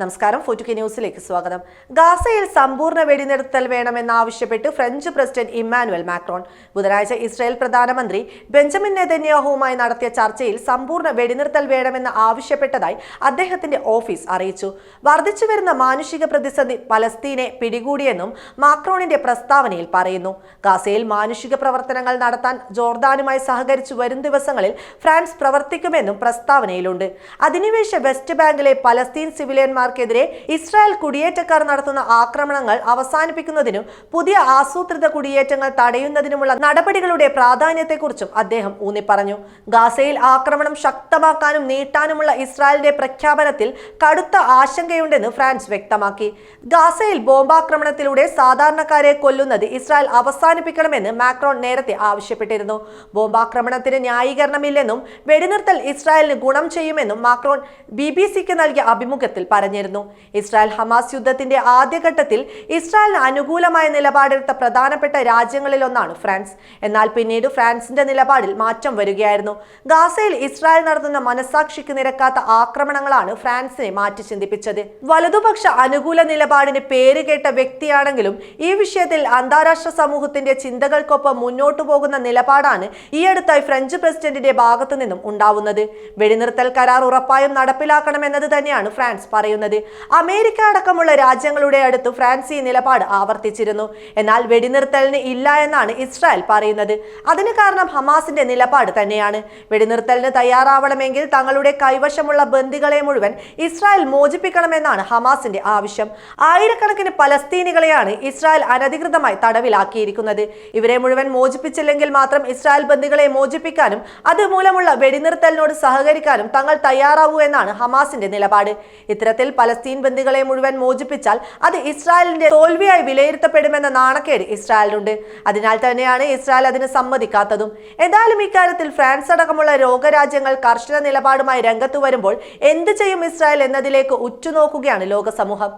നമസ്കാരം ഫോർട്ടുക്കി ന്യൂസിലേക്ക് സ്വാഗതം. ഗാസയിൽ സമ്പൂർണ വെടിനിർത്തൽ വേണമെന്നാവശ്യപ്പെട്ട് ഫ്രഞ്ച് പ്രസിഡന്റ് ഇമ്മാനുവൽ മാക്രോൺ. ബുധനാഴ്ച ഇസ്രായേൽ പ്രധാനമന്ത്രി ബെഞ്ചമിൻ നെതന്യാഹുവുമായി നടത്തിയ ചർച്ചയിൽ സമ്പൂർണ വെടിനിർത്തൽ വേണമെന്ന് ആവശ്യപ്പെട്ടതായി അദ്ദേഹത്തിന്റെ ഓഫീസ് അറിയിച്ചു. വർദ്ധിച്ചുവരുന്ന മാനുഷിക പ്രതിസന്ധി പലസ്തീനെ പിടികൂടിയെന്നും മാക്രോണിന്റെ പ്രസ്താവനയിൽ പറയുന്നു. ഗാസയിൽ മാനുഷിക പ്രവർത്തനങ്ങൾ നടത്താൻ ജോർദാനുമായി സഹകരിച്ചു വരും ദിവസങ്ങളിൽ ഫ്രാൻസ് പ്രവർത്തിക്കുമെന്നും പ്രസ്താവനയിലുണ്ട്. അധിനിവേശ വെസ്റ്റ് ബാങ്കിലെ പലസ്തീൻ സിവിലിയന്മാർക്കെതിരെ ഇസ്രായേൽ കുടിയേറ്റക്കാർ നടത്തുന്ന ആക്രമണങ്ങൾ അവസാനിപ്പിക്കുന്നതിനും പുതിയ ആസൂത്രിത കുടിയേറ്റങ്ങൾ തടയുന്നതിനുമുള്ള നടപടികളുടെ പ്രാധാന്യത്തെക്കുറിച്ചും അദ്ദേഹം ഊന്നിപ്പറഞ്ഞു. ഗാസയിൽ ആക്രമണം ശക്തമാക്കാനും നീട്ടാനുമുള്ള ഇസ്രായേലിന്റെ പ്രഖ്യാപനത്തിൽ കടുത്ത ആശങ്കയുണ്ടെന്ന് ഫ്രാൻസ് വ്യക്തമാക്കി. ഗാസയിൽ ബോംബാക്രമണത്തിലൂടെ സാധാരണക്കാരെ കൊല്ലുന്നത് ഇസ്രായേൽ അവസാനിപ്പിക്കണമെന്ന് മാക്രോൺ നേരത്തെ ആവശ്യപ്പെട്ടിരുന്നു. ബോംബാക്രമണത്തിന് ന്യായീകരണമില്ലെന്നും വെടിനിർത്തൽ ഇസ്രായേലിന് ഗുണം ചെയ്യുമെന്നും മാക്രോൺ ബി ബി സിക്ക് നൽകിയ അഭിമുഖത്തിൽ പറഞ്ഞിരുന്നു. ഇസ്രായേൽ ഹമാസ് യുദ്ധത്തിന്റെ ആദ്യഘട്ടത്തിൽ ഇസ്രായേലിന് അനുകൂലമായ നിലപാടെടുത്ത പ്രധാനപ്പെട്ട രാജ്യങ്ങളിൽ ഒന്നാണ് ഫ്രാൻസ്. എന്നാൽ പിന്നീട് ഫ്രാൻസിന്റെ നിലപാടിൽ മാറ്റം വരികയായിരുന്നു. ഗാസയിൽ ഇസ്രായേൽ നടത്തുന്ന മനസാക്ഷിക്ക് നിരക്കാത്ത ആക്രമണങ്ങളാണ് ഫ്രാൻസിനെ മാറ്റി ചിന്തിപ്പിച്ചത്. വലതുപക്ഷ അനുകൂല നിലപാടിന് പേരുകേട്ട വ്യക്തിയാണെങ്കിലും ഈ വിഷയത്തിൽ അന്താരാഷ്ട്ര സമൂഹത്തിന്റെ ചിന്തകൾക്കൊപ്പം മുന്നോട്ടു പോകുന്ന നിലപാടാണ് ഈയടുത്തായി ഫ്രഞ്ച് പ്രസിഡന്റിന്റെ ഭാഗത്തു നിന്നും ഉണ്ടാവുന്നത്. വെടിനിർത്തൽ കരാർ ഉറപ്പായും നടപ്പിലാക്കണമെന്നത് തന്നെയാണ് ഫ്രാൻസ് പറയുന്നത്. അമേരിക്ക അടക്കമുള്ള രാജ്യങ്ങളുടെ അടുത്ത് ഫ്രാൻസ് ഈ നിലപാട് ആവർത്തിച്ചിരുന്നു. എന്നാൽ വെടിനിർത്തലിന് ഇല്ല എന്നാണ് ഇസ്രായേൽ പറയുന്നത്. അതിന് കാരണം ഹമാസിന്റെ നിലപാട് തന്നെയാണ്. വെടിനിർത്തലിന് തയ്യാറാവണമെങ്കിൽ തങ്ങളുടെ കൈവശമുള്ള ബന്ദികളെ മുഴുവൻ ഇസ്രായേൽ മോചിപ്പിക്കണമെന്നാണ് ഹമാസിന്റെ ആവശ്യം. ആയിരക്കണക്കിന് പലസ്തീനികളെയാണ് ഇസ്രായേൽ അനധികൃതമായി തടവിലാക്കിയിരിക്കുന്നത്. ഇവരെ മുഴുവൻ മോചിപ്പിച്ചില്ലെങ്കിൽ മാത്രം ഇസ്രായേൽ ബന്ദികളെ മോചിപ്പിക്കാനും അതുമൂലമുള്ള വെടിനിർത്തലിനോട് സഹകരിക്കാനും തങ്ങൾ തയ്യാറാവൂ എന്നാണ് ഹമാസിന്റെ നിലപാട്. ഇത്തരത്തിൽ പലസ്തീൻ ബന്ദികളെ മുഴുവൻ മോചിപ്പിച്ചാൽ അത് ഇസ്രായേലിന്റെ തോൽവിയായി വിലയിരുത്തപ്പെടുമെന്ന നാണക്കേട് ഇസ്രായേലിനുണ്ട്. അതിനാൽ തന്നെയാണ് ഇസ്രായേൽ അതിന് സമ്മതിക്കാത്തതും. എന്തായാലും ഇക്കാര്യത്തിൽ ഫ്രാൻസ് അടക്കമുള്ള രോഗരാജ്യങ്ങൾ കർശന നിലപാടുമായി രംഗത്തു വരുമ്പോൾ എന്ത് ചെയ്യും ഇസ്രായേൽ എന്നതിലേക്ക് ഉറ്റുനോക്കുകയാണ് ലോക സമൂഹം